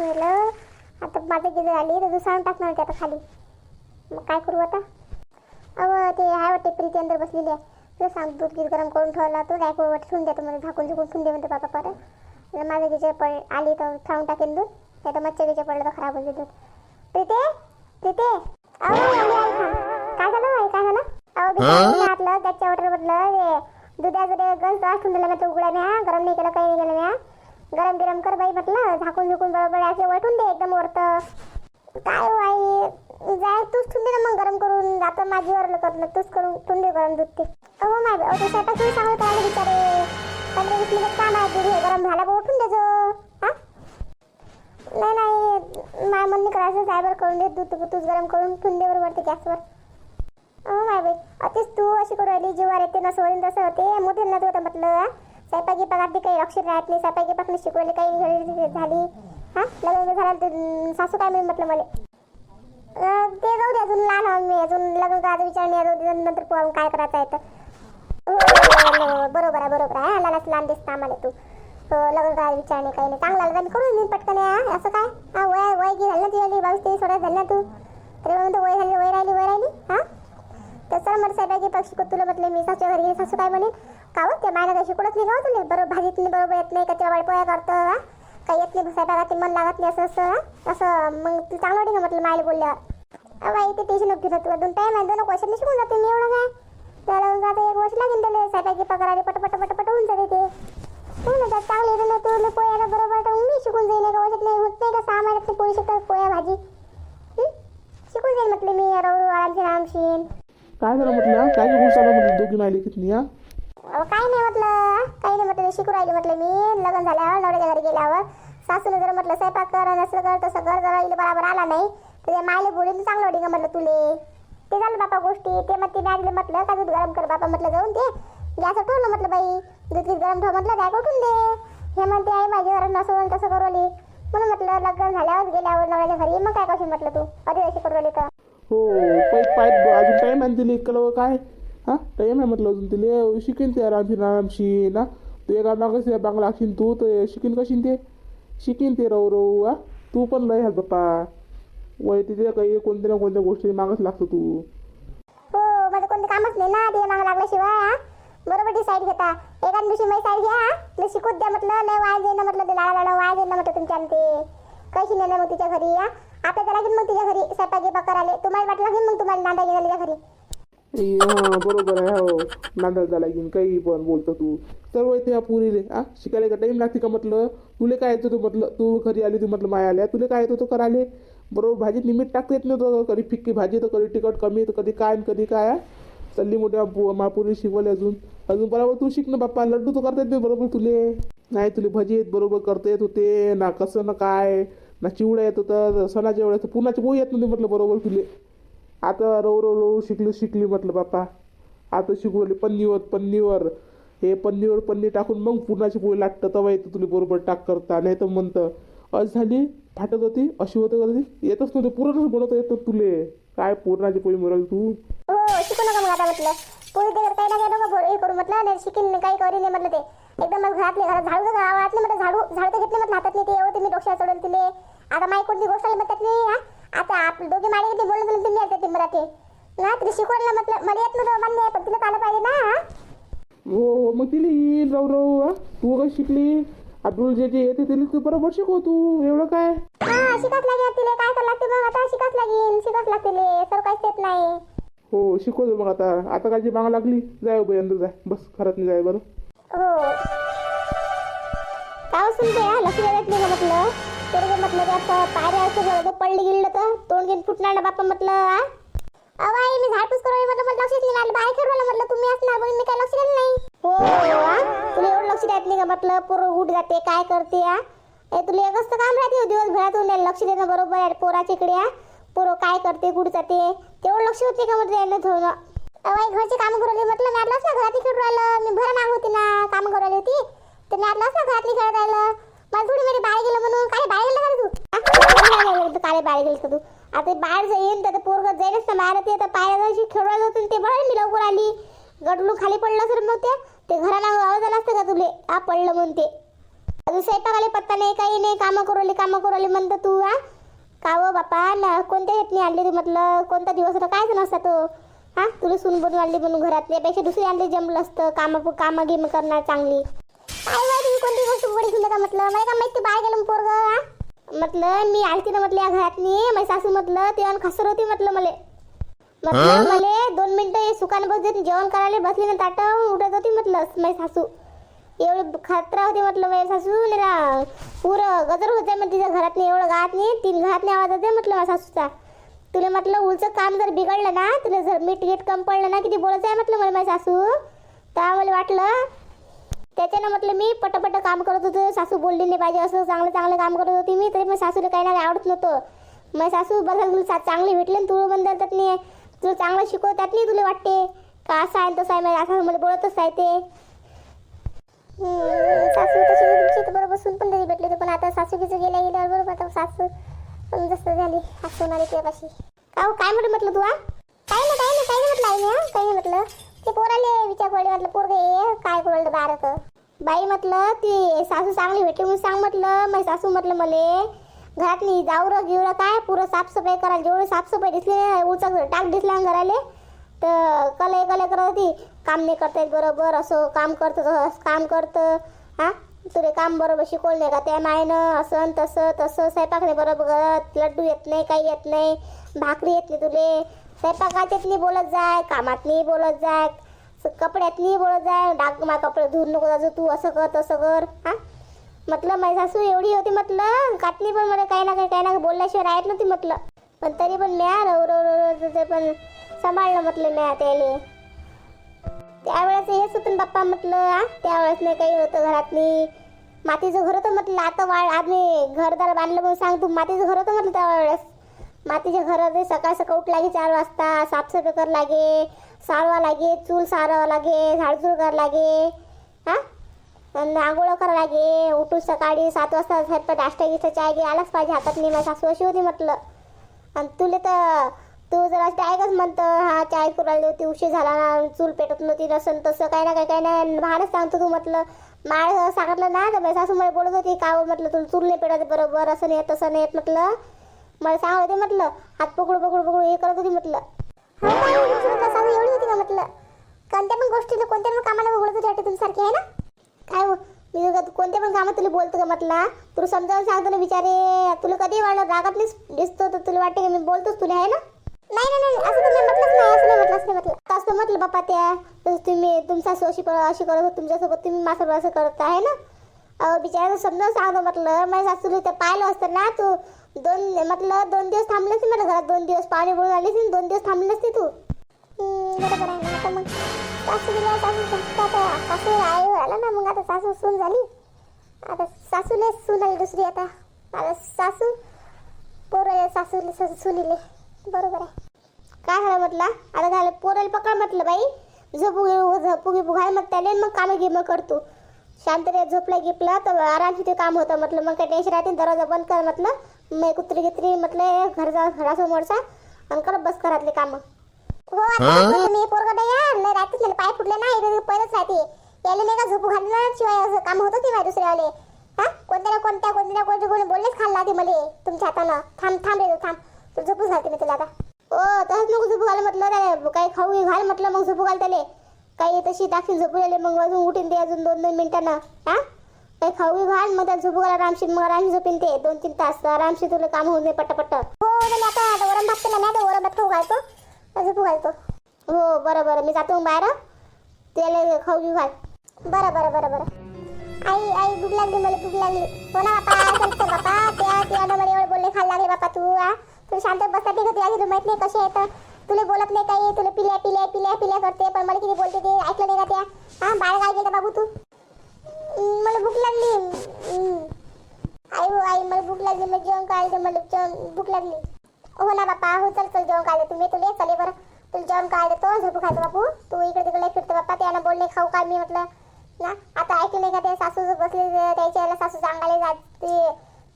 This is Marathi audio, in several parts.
दिलं आता माझं गिजर आली तर दुसरा टाकणार होते आता खाली. मग काय करू आता? अव ते आहे वाटते प्रीती अंदर बसलेली आहे. तुला सांग दूध गीत गरम करून ठेवला तो काय वाट ठेवून देतो म्हणजे झाकून झुकून ठेवून दे म्हणते बाबा परत. माझं गिजर पड आली तर खाऊन टाकेन दूध नाही तर मच्छर गिजर पडलं तर खराब होईल दूध. प्रीते प्रीते. अहो काय झालं काय झालं? अहो हातलं त्याच्या वॉटर बदलं ते दुधाचं ते गंज टाकून दिलं ना ते उघड्या म्या गरम नाही केलं काही नाही केलं म्या. गरम गरम कर बाई म्हटलं झाकून झुकून बरोबर असे वटून दे एकदम वरतं. काय हो आई जाय तूच ठुंदे ना मग गरम करून आता माझीवर करलं तूच करून ठुंदे गरम दूध ते. अहो माय अहो तू स्वयंपाक तुम्ही सांगत राहिले बिचारे. पंधरा वीस मिनिट काम आहे दूध हे गरम झाला बा उठून देजो हा? नाही नाही माय म्हणणे करायचं सायबर करून दे दूध तूच गरम करून ठुंदे वरते गॅसवर. अहो माय बाई अतिच तू अशी करू राहिली जीवार येते ना होईल तसं होते मोठे ना तू आता म्हटलं हा? स्वयंपाकी पगारती काही अक्षर राहत नाही. स्वयंपाकी पाकून शिकवले काही झाली. हा? लग्न झालं तर सासू काय म्हणून म्हटलं मला? ते जाऊ दे अजून लहान आहोत मी. अजून लग्न का विचार नाही. जाऊ नंतर पाहून काय करायचं आहे तर. हो, बरोबर आहे बरोबर आहे. लहानच लहान दिसतं आम्हाला तू. हो, लग्न करायचं विचार नाही काही नाही. चांगला लग्न करून देईन पटकन असं काय? हा वय वय की झालं ना तुझ्या बावीस तेवीस सोळा झालं ना तू? तरी म्हणतो वय झाली वय राहिली वय राहिली? हा? तर सर मला साहेबाची पक्षी को तुला म्हटलं मी. सासूच्या घरी सासू काय म्हणेन? का हो त्या मायला काही शिकवत नाही का तुला बरोबर भाजीत नाही बरोबर येत नाही का तेव्हा पोया करतं काही येत नाही स्वयंपाकात मन लागत नाही असं असं हा? असं मग तू चांगलं वाटेल का म्हटलं मायला बोलल्यावर. बाई ते टेन्शन नको घेत तुला दोन टाईम आहे दोन वर्षांनी शिकून जाते मी एवढं काय? त्याला मग आता एक वर्ष लागेल त्याला. स्वयंपाकी पगार आले पटपट पट होऊन जाते ते. हो ना त्यात चांगले येतं नाही तुला पोयाला बरोबर तर मी शिकून जाईल एका वर्षात. नाही होत नाही का सहा महिन्यात नाही पोळी शिकतात पोया भाजी? शिकून जाईल म्हटलं मी रवरू आरामशीर आरामशीर काय झालं म्हटलं? काय काय चाललं म्हटलं दोघी मायली किती? या अहो, नाही म्हटलं. काही नाही म्हटलं शिकू राहिले म्हटलं मी. लग्न झाल्यावर नवऱ्याच्या घरी गेल्यावर. सासूने जर म्हटलं स्वयंपाक कर नसलं कर तसं कर जर इले बराबर आला नाही. तर मायले बोलून चांगलं वाटेल का म्हटलं तुले. ते झालं बापा गोष्टी. ते मग ते मॅगले म्हटलं. का दूध गरम कर बापा म्हटलं जाऊन ते गॅस ठेवलं म्हटलं बाई. दूध गीत गरम ठेव म्हटलं. काय उठून दे. हे म्हणते आई माझी घरात नसं तसं करवली म्हणून म्हटलं लग्न झाल्यावर गेल्यावर नवऱ्याच्या घरी मग काय कशी म्हटलं तू? कधी अशी करवली तर हो पाय अजून काय आहे ना काय? हां? तर ये ना म्हटलं अजून तिला शिकेन ते आरामशी आरामशीर ना? तू एका मागं बांगला लागशील तू तर शिकेन कशीन ते? शिकेन ते राहू राहू हा? तू पण लय हात बाप्पा. वय तिथे काही कोणत्या ना कोणत्या गोष्टी मागच लागतो तू. हो माझं कोणतं कामच नाही ना ते मागं लागल्याशिवाय हा? बरोबर डिसाईड घेता. एका दिवशी मी साईड घ्या ते शिकूच द्या म्हटलं लय वाय देणं ना म्हटलं ते लाडा लाडा वाय देणं म्हटलं तुमच्या ते कशी नेलं ना मग तिच्या घरी हा? आता त्याला घेऊन मग तिच्या घरी स्वयंपाकी पकार आले तुम्हाला वाटलं घेऊन मग तुम्हाला नांदा गेला घरी. हा बरोबर आहे हो. नांदाल झाला की काही पण बोलतो तू. सर्व येते या पुरीले हा? शिकायला का टाईम लागते का म्हटलं? तुले काय येतं तू म्हटलं? तू घरी आली तू म्हटलं माया आल्या. तुला काय येतं तो करायले? बरोबर भाजीत निमित टाकता येत नव्हतं कधी फिक्की भाजी तर कधी तिखट कमी तर कधी काय कधी काय हा? चालली मोठ्या पु- महापुरी शिकवले अजून. अजून बरोबर तू शिक ना बाप्पा. लड्डू तर करता येत नाही बरोबर तुले. नाही तुले भजी येत बरोबर करता येत होते. ना कसं ना काय. ना चिवडा येत होतं सणाच्या वेळेस. तर पुरणाची पोळी येत नव्हती म्हटलं बरोबर तुले. आता रव रव रव शिकली शिकली म्हटलं बापा आता शिकवली पन्नीवर पन्नीवर. हे पन्नीवर पन्नी टाकून मग पुरणाची पोळी लागतं तवा येतं तुला बरोबर टाक करता नाही तर म्हणतं असं झाली फाटत होती अशी होतं करते येतच नव्हते पुरणच बनवता येतं तुले. काय पुरणाची पोळी मिळाली तू? हो, शिकू नका मग आता म्हटलं. पोळी देणार काय ना नका बोर हे करू म्हटलं नाही शिकीन काही करी नाही म्हटलं ते. एकदम मग घरातले घरात झाडू तर गावात म्हटलं झाडू झाडू तर घेतले म्हटलं हातात नाही ते एवढं तुम्ही डोक्याला चढवून तिले आता माई कोणती गोष्ट आली म्हणतात नाही हा? आता आप दोघे माडी घेतली बोलून बोलून तुम्ही येते ते मराठी. ना तिला शिकवायला म्हटलं मला येत नव्हतं मान्य पण तिला आलं पाहिजे ना. हा? हो मग तिला येईल रव रव हा? तू कसं शिकली अब्दुल जे जे येते तिला तू बरोबर शिकव तू एवढं काय? हा शिकाच लागेल तिले काय करावं लागते मग आता शिकाच लागेल शिकाच लागते सर काहीच येत नाही. हो शिकवतो मग आता आता काय जी मागा लागली जाय बाई अंदर जाय बस खरंच नाही जाय बरं. हो. काय सुनते लक्ष देत नाही का म्हटलं म्हटलं ते असं पायऱ्या असं जवळ पडली गेलं तर? तोंड घेऊन फुटणार ना बाप्पा म्हटलं हा मी झाडपूस करू म्हटलं मला लक्षच नाही. आलं बाहेर खेळू म्हटलं तुम्ही असणार म्हणून मी काय लक्ष दिलं नाही. हो, हो, हो तुला एवढं लक्ष देत नाही का म्हटलं? पोरं उठ जाते काय करते आ? ए तुला एकच तर काम राहते दिवस दिवसभरातून याला लक्ष देणं बरोबर आहे पोराच्या इकडे या पोरं काय करते कुठं जाते तेवढं लक्ष होते का म्हटलं यानं थोडं अहो घरचे काम करू राहिले म्हटलं नाटलंच ना घरात खेळू राहिलं मी भरा माग होती ना काम करू होती तर नाटलंच ना घरातली खेळत राहिलं. मला थोडी मेरी बाहेर गेलं म्हणून. काय बाहेर गेलं का तू? तू काय बाहेर गेलं तू? आता बाहेर येईल तर पोरग जाईलच ना बाहेर. ते तर पाया जायची खेळू राहिलं होतं ते बरं मी लवकर आली. गडलू खाली पडलं सर मग ते. ते घराला आवाज आला असतं का तुले? हा पडलं म्हणून ते. अजून स्वयंपाकाला पत्ता नाही काही नाही कामं करू कामं करू म्हणतं तू हा? का हो बापा ना कोणत्या हेतनी आणली तू म्हटलं? कोणता दिवस होता? काय नसता तो. हा? तुला सून बनून आणली म्हणून घरात यापेक्षा दुसरी आणली जमलं असतं. कामं कामं गेम करणार चांगली. काय तुम्ही कोणती गोष्ट उघडी घेऊन का म्हटलं मला का माहिती बाहेर गेलं पोरग म्हटलं मी आलती ना म्हटलं या घरातनी माझी सासू म्हटलं तेव्हा खसर होती म्हटलं मला म्हटलं मले दोन मिनिटं हे सुकान बसत जेवण करायला बसली ना ताट उठत होती म्हटलं माझी सासू एवढी खतरा होती म्हटलं माझ्या सासू नेला पुरं गजर होते मग तिच्या घरात नाही एवढं गात नाही तीन घरात नाही आवाज होते म्हटलं माझ्या सासूचा तुला म्हटलं उलचं काम जर बिघडलं ना तुला जर मीठ गीट कम पडलं ना किती बोलायचं आहे म्हटलं मला माझ्या सासू तर मला वाटलं त्याच्यानं म्हटलं मी पटपट काम करत होतो सासू बोलली नाही पाहिजे असं चांगलं चांगलं काम करत होती मी तरी मग सासूला काही नाही आवडत नव्हतं. मग सासू बघायला तुला चा- चांगली भेटली ना तू बंदर त्यात नाही. तुला चांगलं शिकवतात नाही तुला वाटते? का असं आहे तसं आहे? माझ्या असं मला बोलतच आहे ते. सासू तशी तुमची तर बरोबर सून पण तरी भेटले होती पण आता सासू किचं गेल्या गेल्यावर बरोबर आता सासू पण जसं झाली सासू आली तेव्हाशी का काय म्हटलं म्हटलं तू काही काय नाही काय नाही काय नाही म्हटलं आई मी, काही नाही म्हटलं. ते पोराले विचार पडले म्हटलं पोरगे काय करू बारक? बाई म्हटलं ती सासू चांगली भेटली म्हणून सांग म्हटलं. माझी सासू म्हटलं मले घरातली जावरं गिवरं काय पुरं साफसफाई करायला जेवढी साफसफाई दिसली उचा टाक दिसला घराले. तर कले कले करत होती. काम नाही करता येत बरोबर असं काम करतं काम करतं. हा? तुले काम बरोबर शिकवलं नाही का? त्या मायनं असं तसं तसं स्वयंपाक नाही बरोबर लड्डू येत नाही काही येत नाही. भाकरी येत नाही तुले. स्वयंपाकात येत नाही बोलत जाय कामात नाही बोलत जाय. कपड्यातली कपड्यात बोलत जाय डाग मा कपडे धुवून नको जाजो तू असं कर तसं कर. हा? म्हटलं माझी सासू एवढी होती म्हटलं. काटली पण मला काही ना काही काही ना काही बोलल्याशिवाय राहत नव्हती म्हटलं. पण तरी पण म्या रव रव रव ते पण सांभाळलं म्हटलं म्या त्याले त्यावेळेस हेच होतं ना बाप्पा म्हटलं हा त्यावेळेस नाही काही होतं घरात नाही मातीचं घर होतं म्हटलं आता वाळ आम्ही घरदार बांधलं म्हणून सांग तू मातीचं घर होतं म्हटलं त्यावेळेस. मातीच्या घरात सकाळ सकाळ उठ लागे चार वाजता साफसफाई कर लागे. सारवा लागे चूल सारावं लागे झाडझूड करावं लागे हा? आणि आंघोळ करावं लागे उठून सकाळी सात वाजता स्वयंपाक नाश्ता गिश्ता चाय घे आलाच पाहिजे हातात नाही माझ्या सासू अशी होती म्हटलं. आणि तुले तर तू जर असं ऐकच म्हणतं हा चाय करू होती उशीर झाला ना चूल पेटत नव्हती नसन तसं काही ना काही काही नाही भाडच सांगतो तू म्हटलं. माळ सांगितलं ना तर माझी सासू मला बोलत होती का हो म्हटलं तुला चूल नाही पेटत बरोबर असं नाही येत, तसं नाही येत म्हटलं. मला सांगत होते म्हटलं हात पकडू पकडू पकडू हे करत होती म्हटलं. हो का? एवढी तुला सासू एवढी होती का म्हटलं? कोणत्या पण गोष्टीला कोणत्या पण कामाला बोलत होती वाटते तुमच्यासारखी आहे ना? काय हो? मी तुला कोणत्या पण कामात तुला बोलतो का म्हटलं? तुला समजावून सांगतो ना बिचारे तुला कधी वाढलं रागात दिसतो तर तुला वाटते की मी बोलतोच तुला आहे ना? नाही नाही नाही असं तुम्ही म्हटलंच नाही असं नाही म्हटलं असं नाही म्हटलं. असं म्हटलं बाप्पा त्या तसं तुम्ही तुमचा सासू अशी कर- अशी करत होत तुमच्यासोबत तुम्ही माझ्यासोबत असं करत आहे ना? अहो बिचारा समजावून सांगतो म्हटलं माझ्या सासूला तर पाहिलं असतं ना तू दोन म्हटलं दोन दिवस थांबलेच नाही म्हटलं घरात दोन दिवस पाणी बोलून आलीस ना दोन दिवस थांबलेच नसती तू. बरोबर आहे ना आता मग सासू गेल्या सासू फक्त आता सासू आई आला ना मग आता सासू सून झाली. आता सासूले सून आली दुसरी आता. आता सासू पोरं सासूले सासू सुनीले. बरोबर आहे. काय झालं म्हटलं? आता झालं पोराला पकड म्हटलं बाई. झोपू घेऊ झोपू घे बुघाय मग त्याने मग कामे घे मग करतो शांतने झोपला गिपला तर आरामशी ते काम होतं. म्हटलं मग काय टेन्शन राहते दरवाजा बंद कर म्हटलं. मग कुत्री गित्री म्हटलं घर जा घरासमोरचा आणि करत बस घरातले कामं. हो तुम्ही पोरगा नाही नाही पाय फुटले नाही पहिलंच राहते. याले नाही का झोपू घालणं शिवाय असं काम होतं की माझ्या दुसऱ्यावाले. हा? कोणत्या ना कोणत्या कोणत्या ना कोणत्या कोणी बोललेच खाल्ला ते मले तुमच्या हातानं. थांब थांब रे थांब. तू झोपूच घालते मी तुला आता. ओ तसंच नको झोपू घाल म्हटलं रे काही खाऊ घाल म्हटलं मग झोपू घाल त्याले. काही तशी टाकशील झोपू गेले मग अजून उठीन ते अजून दोन दोन मिनिटानं. हा? काही खाऊ घाल मग त्या झोपू घाल आरामशीर. मग आरामशी झोपीन ते दोन तीन तास. आरामशीर तुला काम होऊन दे पट्ट हो म्हणजे आता आता वरण भात केला नाही तर वरण भात खाऊ घालतो. झोपू घालतो. हो बरं बरं. मी जातो बाहेर. त्याला खाऊ घेऊ घाल. बरं बरं बरं बरं. आई आई भूक लागली मला भूक लागली. हो ना बापा बापा? त्या त्या मला एवढे बोलले खायला लागले बापा तू आ तू शांत बसता ठीक होती तुला माहीत नाही कसे येतं तुला बोलत नाही काही तुला पिल्या पिल्या पिल्या पिल्या करते पण मला किती बोलते ते ऐकलं नाही का त्या हा बाळ काय गेलं बाबू तू। मला भूक लागली. आई हो आई मला भूक लागली मला जेवण काढलं मला जेवण भूक लागली हो ना बापा, हो चल चल जेवण काढलं तुम्ही तुले चले बरं तुला जेवण काढलं तो झोपू खायचं बापू। तू इकडे तिकडे फिरतो बाप्पा त्यानं बोलले खाऊ काय मी म्हटलं ना? आता ऐकलं नाही का ते सासू बसली त्याच्या याला सासू सांगायला जा ती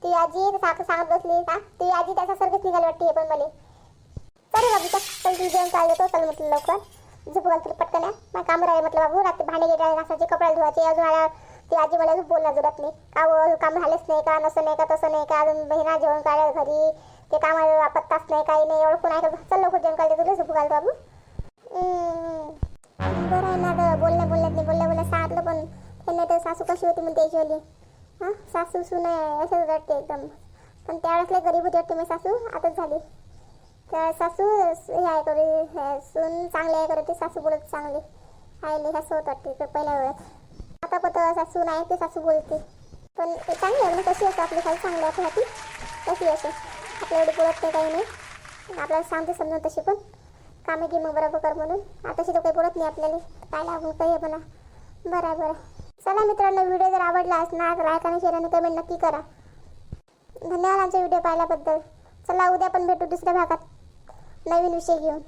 ती आजी सांगत बसली का ती आजी त्याच्यासारखंच निघाली वाटते हे पण मला। चल बाबू, चल। तू जेवण काढलं तो चल म्हटलं लवकर. झोपू घाल तुला पटकन आहे मग काम राहिले म्हटलं बाबू रात्री भांडे गेले घासायचे कपडे धुवायचे अजून आल्या ती आजी मला अजून बोलला जुळत नाही. का हो, अजून काम झालेच नाही का? नसं नाही का तसं नाही का? अजून बहिणा जेवण काढायला घरी ते कामाला पत्ताच नाही काही नाही एवढं कोण आहे का चल लवकर जेवण काढले तुला झोपू घालतो बाबू. बरं आहे ना गं बोलण्या बोलण्यात नाही बोलल्या बोलल्या सांगितलं पण. त्यांना तर सासू कशी होती म्हणते त्याची हां सासू सून आहे असंच वाटते एकदम. पण त्यावेळेस लय गरीब होती वाटते मी सासू आताच झाली. तर सासू हे आहे करू सून चांगले आहे करते सासू बोलत चांगली. आईले ह्या असं वाटते तर पहिल्या वेळेस. आता पत सासू नाही ते सासू बोलते. पण म्हणजे चांगली आहे कशी असते आपली खाली चांगली आहे राहते कशी असते आपल्या एवढी बोलत नाही काही नाही. आपल्याला सांगते समजून तशी पण. कामे की मग बरोबर कर म्हणून. आताशी तर काही बोलत नाही आपल्याला. काय लागून काही म्हणा. बरं बरं. चला मित्रांनो व्हिडिओ जर आवडला असणार तर लाईक आणि शेअर आणि कमेंट नक्की करा. धन्यवाद आमचा व्हिडिओ पाहिल्याबद्दल. चला उद्या पण भेटू दुसऱ्या भागात. ലൈവിന് വിഷയിക്കും